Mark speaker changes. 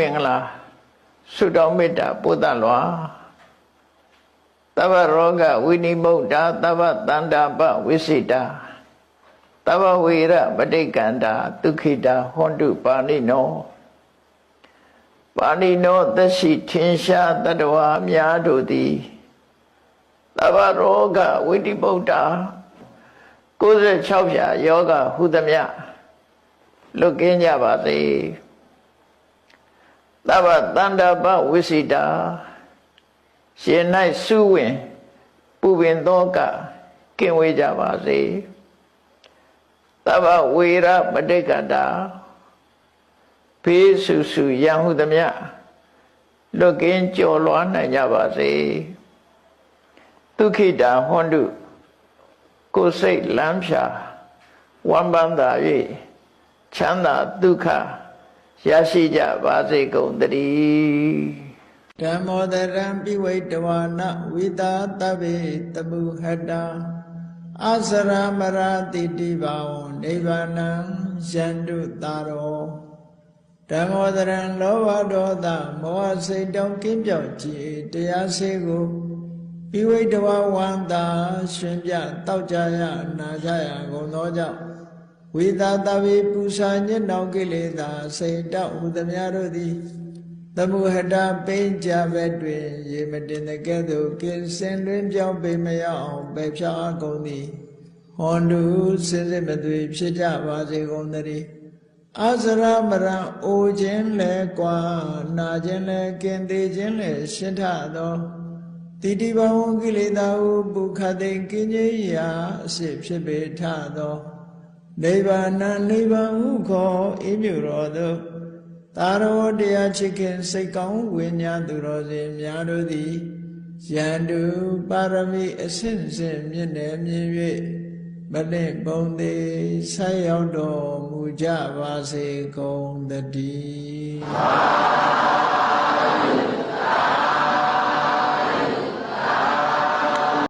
Speaker 1: မင်္ဂလာဆုတောင်းမေတ္တာပို့တတ်လွာတဗ္ဗရောဂဝိနိမုတ်တာတဗ္ဗတန္တာပဝိစိတာတဗ္ဗဝေရပဋိက္ခန္တာဒုခိတာဟွန်တုပါဏိနောပါဏိနောသက်ရှိထင်ရှားတတ္တဝါများတို့သည်တဗ္ဗရောဂဝိနိမုတ်တာ96ဖြာယောဂဟုသမျှလွတ်ကင်းကြပါစေ သဗ္ဗတန္တပဝိစိတာရှင်၌စုဝင်ပူပင်သောကကင်းဝေးကြပါစေသဗ္ဗဝေရပဋိက္ခတာဖေးဆူဆူရန်ဟုသမျှလွတ်ကင်းကြော်လွားနိုင်ကြပါစေဒုခိတာဟွန်တုကိုယ်စိတ်လမ်းဖြာဝမ်းပန်းသာ၍ချမ်းသာဒုက္ခ ရရှိကြပါစေကုန်တည်း
Speaker 2: ဓမ္မောတရံပိဝိတဝါနဝိတာတဗ္ဗေတပုဟတံအစရမရတိတိဘာဝနိဗ္ဗာနံယန္တုတာရောဓမ္မောတရံလောဘဒေါသမောဟစိတ်တောင်းကင်းပြောက်ကြည်တရားစေကိုပိဝိတဝါဝန္တာ ရှင်ပြတောက်ကြရနာကြရကုန်သောကြောင့် ဝိတာတဗေပူဇာညစ်နောင်ကိလေသာစိတ်တောက်ဟူသည်များတို့သည်သမုဟတပိဉ္ကြဘက်တွင်ရေမတင်တဲ့ကဲ့သို့ကင်းစင်တွင်ပြောင်းပေမရအောင်ပဲဖြားကုန်သည်ဟွန်တုစင်စစ်မသွေဖြစ်ကြပါစေကုန်သတည်းအစရမရံအိုခြင်းလဲကွာနာခြင်းလဲကင်သေးခြင်းလဲရှင်းထသောတိတိဘဝကိလေသာဟုပုခတိကင်းကြီးရာအစစ်ဖြစ်ပေထသော နိဗ္ဗာန်နိဗ္ဗာန်ဟုခေါ်အေးမြတော်သောသာရောတရားချစ်ခင်စိတ်ကောင်းဝိညာဉ်သူတော်စင်များတို့သည်ယန္တုပါရမီအစဉ်စဉ်မြင့်တယ်မြင်၍မလင့်ပုံသေးဆက်ရောက်တော်မူကြပါစေကုန်တည်း